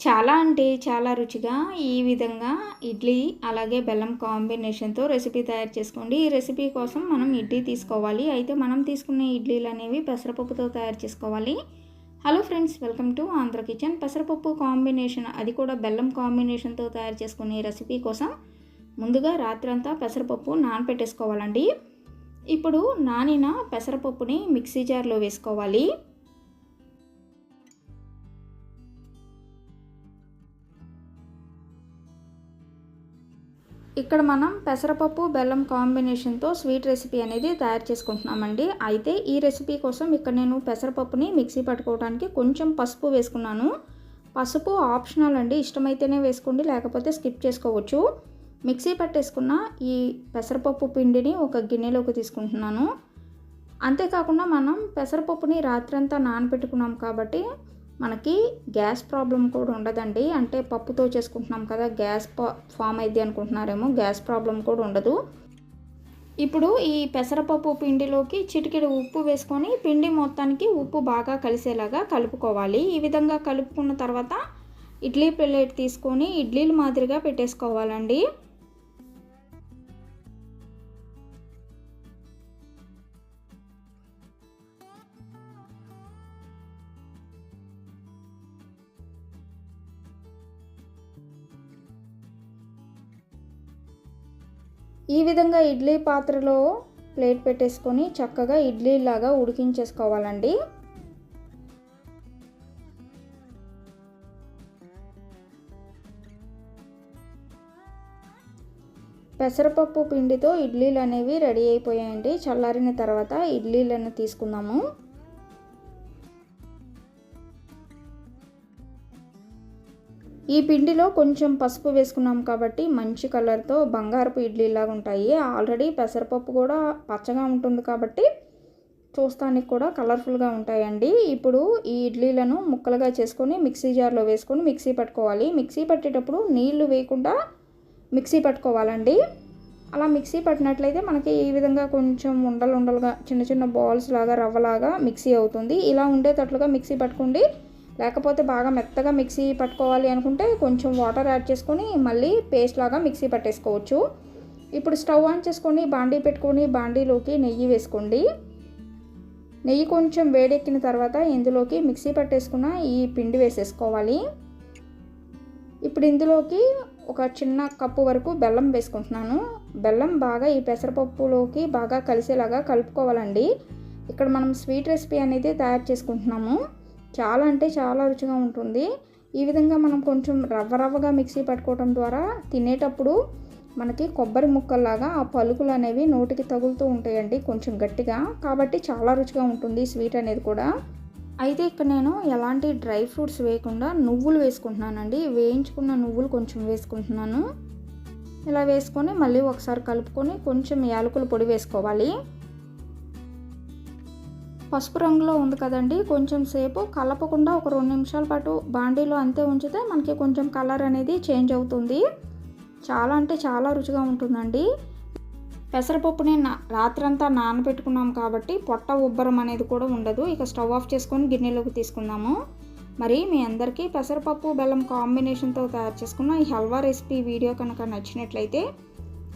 చాలా అంటే చాలా రుచిగా ఈ విధంగా ఇడ్లీ అలాగే బెల్లం కాంబినేషన్తో రెసిపీ తయారు చేసుకోండి. ఈ రెసిపీ కోసం మనం ఇడ్లీ తీసుకోవాలి. అయితే మనం తీసుకునే ఇడ్లీలు అనేవి పెసరపప్పుతో తయారు చేసుకోవాలి. Hello friends welcome to Andhra kitchen. పెసరపప్పు కాంబినేషన్ అది కూడా బెల్లం కాంబినేషన్తో తయారు చేసుకునే రెసిపీ కోసం ముందుగా రాత్రంతా పెసరపప్పు నానపెట్టేసుకోవాలండి. ఇప్పుడు నానిన పెసరపప్పుని మిక్సీ జార్లో వేసుకోవాలి. ఇక్కడ మనం పెసరపప్పు బెల్లం కాంబినేషన్తో స్వీట్ రెసిపీ అనేది తయారు చేసుకుంటున్నామండి. అయితే ఈ రెసిపీ కోసం ఇక్కడ నేను పెసరపప్పుని మిక్సీ పట్టుకోవడానికి కొంచెం పసుపు వేసుకున్నాను. పసుపు ఆప్షనల్ అండి. ఇష్టమైతేనే వేసుకోండి లేకపోతే స్కిప్ చేసుకోవచ్చు. మిక్సీ పట్టేసుకున్న ఈ పెసరపప్పు పిండిని ఒక గిన్నెలోకి తీసుకుంటున్నాను. అంతేకాకుండా మనం పెసరపప్పుని రాత్రంతా నానబెట్టుకున్నాం కాబట్టి మనకి గ్యాస్ ప్రాబ్లం కూడా ఉండదండి. అంటే పప్పుతో చేసుకుంటున్నాం కదా గ్యాస్ ఫామ్ అయింది అనుకుంటున్నారేమో గ్యాస్ ప్రాబ్లం కూడా ఉండదు. ఇప్పుడు ఈ పెసరపప్పు పిండిలోకి చిటికెడు ఉప్పు వేసుకొని పిండి మొత్తానికి ఉప్పు బాగా కలిసేలాగా కలుపుకోవాలి. ఈ విధంగా కలుపుకున్న తర్వాత ఇడ్లీ ప్లేట్ తీసుకొని ఇడ్లీలు మాదిరిగా పెట్టేసుకోవాలండి. ఈ విధంగా ఇడ్లీ పాత్రలో ప్లేట్ పెట్టేసుకొని చక్కగా ఇడ్లీలాగా ఉడికించేసుకోవాలండి. పెసరపప్పు పిండితో ఇడ్లీలు అనేవి రెడీ అయిపోయాయండి. చల్లారిన తర్వాత ఇడ్లీలను తీసుకుందాము. ఈ పిండిలో కొంచెం పసుపు వేసుకున్నాం కాబట్టి మంచి కలర్తో బంగారపు ఇడ్లీలాగా ఉంటాయి. ఆల్రెడీ పెసరపప్పు కూడా పచ్చగా ఉంటుంది కాబట్టి చూస్తానికి కూడా కలర్ఫుల్గా ఉంటాయండి. ఇప్పుడు ఈ ఇడ్లీలను ముక్కలుగా చేసుకొని మిక్సీ జార్లో వేసుకొని మిక్సీ పట్టుకోవాలి. మిక్సీ పట్టేటప్పుడు నీళ్ళు వేయకుండా మిక్సీ పట్టుకోవాలండి. అలా మిక్సీ పట్టినట్లయితే మనకి ఈ విధంగా కొంచెం ఉండలు ఉండలుగా చిన్న చిన్న బాల్స్ లాగా రవ్వలాగా మిక్సీ అవుతుంది. ఇలా ఉండేటట్లుగా మిక్సీ పట్టుకోండి. లేకపోతే బాగా మెత్తగా మిక్సీ పట్టుకోవాలి అనుకుంటే కొంచెం వాటర్ యాడ్ చేసుకొని మళ్ళీ పేస్ట్ లాగా మిక్సీ పట్టేసుకోవచ్చు. ఇప్పుడు స్టవ్ ఆన్ చేసుకొని బాండీ పెట్టుకొని బాండీలోకి నెయ్యి వేసుకోండి. నెయ్యి కొంచెం వేడెక్కిన తర్వాత ఇందులోకి మిక్సీ పట్టేసుకున్న ఈ పిండి వేసేసుకోవాలి. ఇప్పుడు ఇందులోకి ఒక చిన్న కప్పు వరకు బెల్లం వేసుకుంటున్నాను. బెల్లం బాగా ఈ పెసరపప్పులోకి బాగా కలిసేలాగా కలుపుకోవాలండి. ఇక్కడ మనం స్వీట్ రెసిపీ అనేది తయారు చేసుకుంటున్నాము. చాలా అంటే చాలా రుచిగా ఉంటుంది. ఈ విధంగా మనం కొంచెం రవ్వ రవ్వగా మిక్సీ పట్టుకోవడం ద్వారా తినేటప్పుడు మనకి కొబ్బరి ముక్కల్లాగా ఆ పలుకులు అనేవి నోటికి తగులుతూ ఉంటాయండి కొంచెం గట్టిగా. కాబట్టి చాలా రుచిగా ఉంటుంది స్వీట్ అనేది కూడా. అయితే ఇక్కడ నేను ఎలాంటి డ్రై ఫ్రూట్స్ వేయకుండా నువ్వులు వేసుకుంటున్నానండి. వేయించుకున్న నువ్వులు కొంచెం వేసుకుంటున్నాను. ఇలా వేసుకొని మళ్ళీ ఒకసారి కలుపుకొని కొంచెం యాలకుల పొడి వేసుకోవాలి. పసుపు రంగులో ఉంది కదండి. కొంచెం సేపు కలపకుండా ఒక రెండు నిమిషాల పాటు బాండీలో అంతే ఉంచితే మనకి కొంచెం కలర్ అనేది చేంజ్ అవుతుంది. చాలా అంటే చాలా రుచిగా ఉంటుందండి. పెసరపప్పుని నా రాత్రంతా నానబెట్టుకున్నాం కాబట్టి పొట్ట ఉబ్బరం అనేది కూడా ఉండదు. ఇక స్టవ్ ఆఫ్ చేసుకొని గిన్నెలోకి తీసుకుందాము. మరి మీ అందరికీ పెసరపప్పు బెల్లం కాంబినేషన్తో తయారు చేసుకున్న ఈ హల్వా రెసిపీ వీడియో కనుక నచ్చినట్లయితే